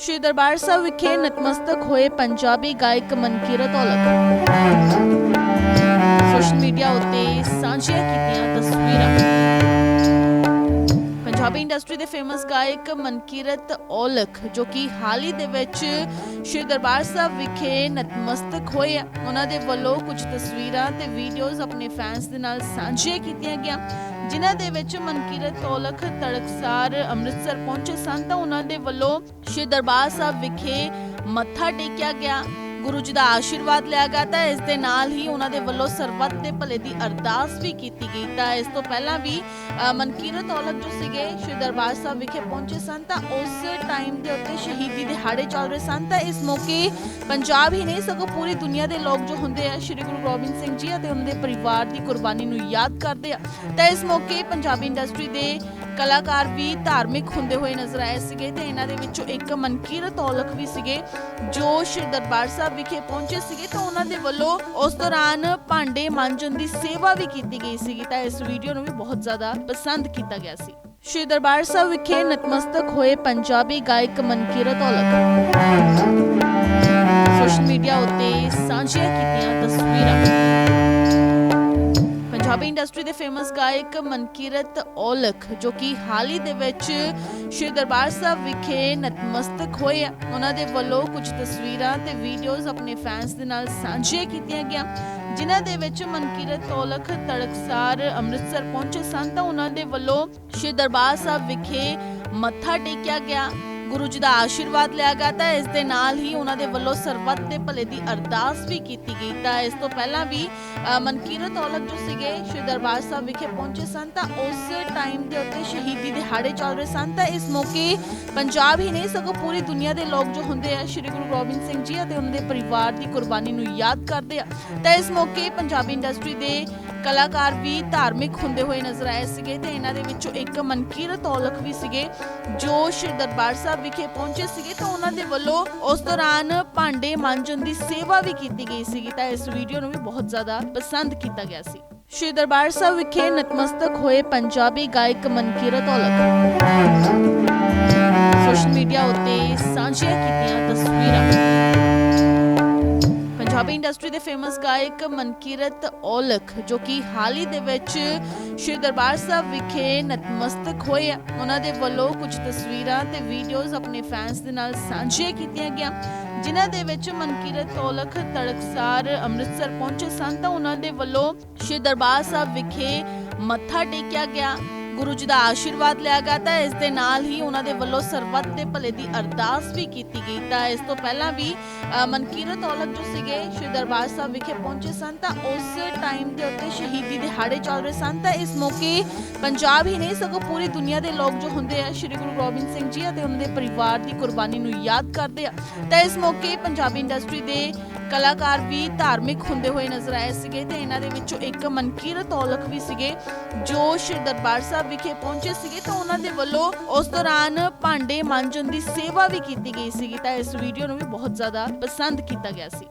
ਸ਼੍ਰੀ ਦਰਬਾਰ ਸਾਹਿਬ ਵਿਖੇ ਨਤਮਸਤਕ ਹੋਏ ਪੰਜਾਬੀ ਗਾਇਕ ਮਨਕੀਰਤ ਔਲਖ। ਸੋਸ਼ਲ ਮੀਡੀਆ ਉੱਤੇ ਸਾਂਝੀਆਂ ਕੀਤੀਆਂ ਇੰਡਸਟਰੀ ਦੇ ਫੇਮਸ ਗਾਇਕ ਮਨਕੀਰਤ ਔਲਖ, ਜੋ ਕਿ ਹਾਲ ਹੀ ਦੇ ਵਿੱਚ ਸ਼੍ਰੀ ਦਰਬਾਰ ਸਾਹਿਬ ਵਿਖੇ ਨਤਮਸਤਕ ਹੋਏ ਆ। ਉਹਨਾਂ ਦੇ ਵੱਲੋਂ ਕੁਝ ਤਸਵੀਰਾਂ ਤੇ ਵੀਡੀਓਜ਼ ਆਪਣੇ ਫੈਨਸ ਦੇ ਨਾਲ ਸਾਂਝੀਆਂ ਕੀਤੀਆਂ ਗਿਆ ਜਿਨ੍ਹਾਂ ਦੇ ਵਿੱਚ ਮਨਕੀਰਤ ਔਲਖ ਤੜਕਸਾਰ ਅੰਮ੍ਰਿਤਸਰ ਪਹੁੰਚੇ ਸਨ। ਤਾਂ ਉਹਨਾਂ ਦੇ ਵੱਲੋਂ ਸ਼੍ਰੀ ਦਰਬਾਰ ਸਾਹਿਬ ਵਿਖੇ ਮੱਥਾ ਟੇਕਿਆ ਗਿਆ। ਗੁਰੂ ਜੀ ਦਾ ਆਸ਼ੀਰਵਾਦ ਲਿਆ ਗਿਆ ਤਾਂ ਇਸ ਦੇ ਨਾਲ ਹੀ ਉਹਨਾਂ ਦੇ ਵੱਲੋਂ ਸਰਬੱਤ ਦੇ ਭਲੇ ਦੀ ਅਰਦਾਸ ਵੀ ਕੀਤੀ ਗਈ ਤਾਂ ਇਸ ਤੋਂ ਪਹਿਲਾਂ ਵੀ ਮਨਕੀਰਤ ਔਲਖ ਜੋ ਸੀਗੇ, ਸ਼੍ਰੀ ਦਰਬਾਰ ਸਾਹਿਬ ਵਿਖੇ ਪਹੁੰਚੇ ਸਨ ਤਾਂ ਉਸ ਟਾਈਮ ਦੇ ਉੱਤੇ ਸ਼ਹੀਦੀ ਦਿਹਾੜੇ ਚੱਲ ਰਹੇ ਸਨ ਤਾਂ ਇਸ ਮੌਕੇ ਪੰਜਾਬ ਹੀ ਨਹੀਂ, ਸਗੋਂ ਪੂਰੀ ਦੁਨੀਆ ਦੇ ਲੋਕ ਜੋ ਹੁੰਦੇ ਆ, ਸ਼੍ਰੀ ਗੁਰੂ ਗੋਬਿੰਦ ਸਿੰਘ ਜੀ ਅਤੇ ਉਹਨਾਂ ਦੇ ਪਰਿਵਾਰ ਦੀ ਕੁਰਬਾਨੀ ਨੂੰ ਯਾਦ ਕਰਦੇ ਆ। ਤਾਂ ਇਸ ਮੌਕੇ ਪੰਜਾਬੀ ਇੰਡਸਟਰੀ ਦੇ ਕਲਾਕਾਰ ਵੀ ਧਾਰਮਿਕ ਹੁੰਦੇ ਹੋਏ ਨਜ਼ਰ ਆਏ ਸੀਗੇ ਤੇ ਇਹਨਾਂ ਦੇ ਵਿੱਚੋਂ ਇੱਕ ਮਨਕੀਰਤ ਔਲਖ ਵੀ ਸੀਗੇ ਜੋ ਸ਼੍ਰੀ ਦਰਬਾਰ ਸਾਹਿਬ ਵਿਖੇ ਪਹੁੰਚੇ ਸੀਗੇ ਤਾਂ ਉਹਨਾਂ ਦੇ ਵੱਲੋਂ ਉਸ ਦੌਰਾਨ ਭਾਂਡੇ ਮਾਂਜਣ ਦੀ ਸੇਵਾ ਵੀ ਕੀਤੀ ਗਈ ਸੀਗੀ ਤਾਂ ਇਸ ਵੀਡੀਓ ਨੂੰ ਵੀ ਬਹੁਤ ਜ਼ਿਆਦਾ ਪਸੰਦ ਕੀਤਾ ਗਿਆ ਸੀ। ਸ਼੍ਰੀ ਦਰਬਾਰ ਸਾਹਿਬ ਵਿਖੇ ਨਤਮਸਤਕ ਹੋਏ ਪੰਜਾਬੀ ਗਾਇਕ ਮਨਕੀਰਤ ਔਲਖ। ਸੋਸ਼ਲ ਮੀਡੀਆ ਉੱਤੇ ਸਾਂਝੀਆਂ ਕੀਤੀਆਂ ਤਸਵੀਰਾਂ। ਪੰਜਾਬੀ ਇੰਡਸਟਰੀ ਦੇ ਫੇਮਸ ਗਾਇਕ ਮਨਕੀਰਤ ਔਲਖ, ਜੋ ਕਿ ਹਾਲ ਹੀ ਦੇ ਵਿੱਚ ਸ਼੍ਰੀ ਦਰਬਾਰ ਸਾਹਿਬ ਵਿਖੇ ਨਤਮਸਤਕ ਹੋਏ ਆ। ਉਹਨਾਂ ਦੇ ਵੱਲੋਂ ਕੁਝ ਤਸਵੀਰਾਂ ਤੇ ਵੀਡੀਓਜ਼ ਆਪਣੇ ਫੈਨਸ ਦੇ ਨਾਲ ਸਾਂਝੀਆਂ ਕੀਤੀਆਂ ਗਿਆ ਜਿਨ੍ਹਾਂ ਦੇ ਵਿੱਚ ਮਨਕੀਰਤ ਔਲਖ ਤੜਕਸਾਰ ਅੰਮ੍ਰਿਤਸਰ ਪਹੁੰਚੇ ਸਨ, ਤਾਂ ਉਹਨਾਂ ਦੇ ਵੱਲੋਂ ਸ਼੍ਰੀ ਦਰਬਾਰ ਸਾਹਿਬ ਵਿਖੇ ਮੱਥਾ ਟੇਕਿਆ ਗਿਆ। ਗੁਰੂ ਜੀ ਦਾ ਆਸ਼ੀਰਵਾਦ ਲਿਆ ਗਿਆ ਤਾਂ ਇਸ ਦੇ ਨਾਲ ਹੀ ਉਹਨਾਂ ਦੇ ਵੱਲੋਂ ਸਰਬੱਤ ਦੇ ਭਲੇ ਦੀ ਅਰਦਾਸ ਵੀ ਕੀਤੀ ਗਈ ਤਾਂ ਇਸ ਤੋਂ ਪਹਿਲਾਂ ਵੀ ਅ, ਮਨਕੀਰਤ ਔਲਖ ਜੋ ਸੀਗੇ ਸ਼੍ਰੀ ਦਰਬਾਰ ਸਾਹਿਬ ਵਿਖੇ ਪਹੁੰਚੇ ਸਨ ਤਾਂ ਉਸ ਟਾਈਮ ਦੇ ਉੱਤੇ ਸ਼ਹੀਦੀ ਦਿਹਾੜੇ ਚੱਲ ਰਹੇ ਸਨ ਤਾਂ ਇਸ ਮੌਕੇ ਪੰਜਾਬ ਹੀ ਨਹੀਂ ਸਗੋਂ ਪੂਰੀ ਦੁਨੀਆ ਦੇ ਲੋਕ ਜੋ ਹੁੰਦੇ ਆ ਸ਼੍ਰੀ ਗੁਰੂ ਗੋਬਿੰਦ ਸਿੰਘ ਜੀ ਅਤੇ ਉਹਨਾਂ ਦੇ ਪਰਿਵਾਰ ਦੀ ਕੁਰਬਾਨੀ ਨੂੰ ਯਾਦ ਕਰਦੇ ਆ। ਤਾਂ ਇਸ ਮੌਕੇ ਪੰਜਾਬੀ ਇੰਡਸਟਰੀ ਦੇ ਕਲਾਕਾਰ ਵੀ ਧਾਰਮਿਕ ਹੁੰਦੇ ਹੋਏ ਨਜ਼ਰ ਆਏ ਸੀਗੇ ਤੇ ਇਹਨਾਂ ਦੇ ਵਿੱਚੋਂ ਇੱਕ ਮਨਕੀਰਤ ਔਲਖ ਵੀ ਸੀਗੇ ਜੋ ਸ਼੍ਰੀ ਦਰਬਾਰ ਸਾਹਿਬ ਵਿਖੇ ਪਹੁੰਚੇ ਸੀਗੇ ਤਾਂ ਉਹਨਾਂ ਦੇ ਵੱਲੋਂ ਉਸ ਦੌਰਾਨ ਭਾਂਡੇ ਮਾਂਜਣ ਦੀ ਸੇਵਾ ਵੀ ਕੀਤੀ ਗਈ ਸੀਗੀ ਤਾਂ ਇਸ ਵੀਡੀਓ ਨੂੰ ਵੀ ਬਹੁਤ ਜ਼ਿਆਦਾ ਪਸੰਦ ਕੀਤਾ ਗਿਆ ਸੀ। ਸ਼੍ਰੀ ਦਰਬਾਰ ਸਾਹਿਬ ਵਿਖੇ ਨਤਮਸਤਕ ਹੋਏ ਪੰਜਾਬੀ ਗਾਇਕ ਮਨਕੀਰਤ ਔਲਖ। ਪੰਜਾਬੀ ਇੰਡਸਟਰੀ ਦੇ ਫੇਮਸ ਗਾਇਕ ਮਨਕੀਰਤ ਔਲਖ, ਜੋ ਕਿ ਹਾਲ ਹੀ ਦੇ ਵਿੱਚ ਸ਼੍ਰੀ ਦਰਬਾਰ ਸਾਹਿਬ ਵਿਖੇ ਨਤਮਸਤਕ ਹੋਏ ਆ। ਉਹਨਾਂ ਦੇ ਵੱਲੋਂ ਕੁਝ ਤਸਵੀਰਾਂ ਤੇ ਵੀਡੀਓਜ਼ ਆਪਣੇ ਫੈਨਸ ਦੇ ਨਾਲ ਸਾਂਝੀਆਂ ਕੀਤੀਆਂ ਗਿਆ ਜਿਨ੍ਹਾਂ ਦੇ ਵਿੱਚ ਮਨਕੀਰਤ ਔਲਖ ਤੜਕਸਾਰ ਅੰਮ੍ਰਿਤਸਰ ਪਹੁੰਚੇ ਸਨ। ਤਾਂ ਉਹਨਾਂ ਦੇ ਵੱਲੋਂ ਸ਼੍ਰੀ ਦਰਬਾਰ ਸਾਹਿਬ ਵਿਖੇ ਮੱਥਾ ਟੇਕਿਆ ਗਿਆ। ਗੁਰੂ ਜੀ ਦਾ ਆਸ਼ੀਰਵਾਦ ਲਿਆ ਗਿਆ ਤਾਂ ਇਸ ਦੇ ਨਾਲ ਹੀ ਉਹਨਾਂ ਦੇ ਵੱਲੋਂ ਸਰਬੱਤ ਦੇ ਭਲੇ ਦੀ ਅਰਦਾਸ ਵੀ ਕੀਤੀ ਗਈ ਤਾਂ ਇਸ ਤੋਂ ਪਹਿਲਾਂ ਵੀ ਮਨਕੀਰਤ ਔਲਖ ਜੋ ਸੀਗੇ, ਸ਼੍ਰੀ ਦਰਬਾਰ ਸਾਹਿਬ ਵਿਖੇ ਪਹੁੰਚੇ ਸਨ ਤਾਂ ਉਸ ਟਾਈਮ ਦੇ ਉੱਤੇ ਸ਼ਹੀਦੀ ਦਿਹਾੜੇ ਚੱਲ ਰਹੇ ਸਨ ਤਾਂ ਇਸ ਮੌਕੇ ਪੰਜਾਬ ਹੀ ਨਹੀਂ, ਸਗੋਂ ਪੂਰੀ ਦੁਨੀਆ ਦੇ ਲੋਕ ਜੋ ਹੁੰਦੇ ਆ, ਸ਼੍ਰੀ ਗੁਰੂ ਗੋਬਿੰਦ ਸਿੰਘ ਜੀ ਅਤੇ ਉਹਨਾਂ ਦੇ ਪਰਿਵਾਰ ਦੀ ਕੁਰਬਾਨੀ ਨੂੰ ਯਾਦ ਕਰਦੇ ਆ। ਤਾਂ ਇਸ ਮੌਕੇ ਪੰਜਾਬੀ ਇੰਡਸਟਰੀ ਦੇ ਕਲਾਕਾਰ ਵੀ ਧਾਰਮਿਕ ਹੁੰਦੇ ਹੋਏ ਨਜ਼ਰ ਆਏ ਸੀਗੇ ਤੇ ਇਹਨਾਂ ਦੇ ਵਿੱਚੋਂ ਇੱਕ ਮਨਕੀਰਤ ਔਲਖ ਵੀ ਸੀਗੇ ਜੋ ਸ਼੍ਰੀ ਦਰਬਾਰ ਸਾਹਿਬ ਵਿਖੇ ਪਹੁੰਚੇ ਸੀਗੇ ਤਾਂ ਉਹਨਾਂ ਦੇ ਵੱਲੋਂ ਉਸ ਦੌਰਾਨ ਭਾਂਡੇ ਮਾਂਜਣ ਦੀ ਸੇਵਾ ਵੀ ਕੀਤੀ ਗਈ ਸੀਗੀ ਤਾਂ ਇਸ ਵੀਡੀਓ ਨੂੰ ਵੀ ਬਹੁਤ ਜ਼ਿਆਦਾ ਪਸੰਦ ਕੀਤਾ ਗਿਆ ਸੀ।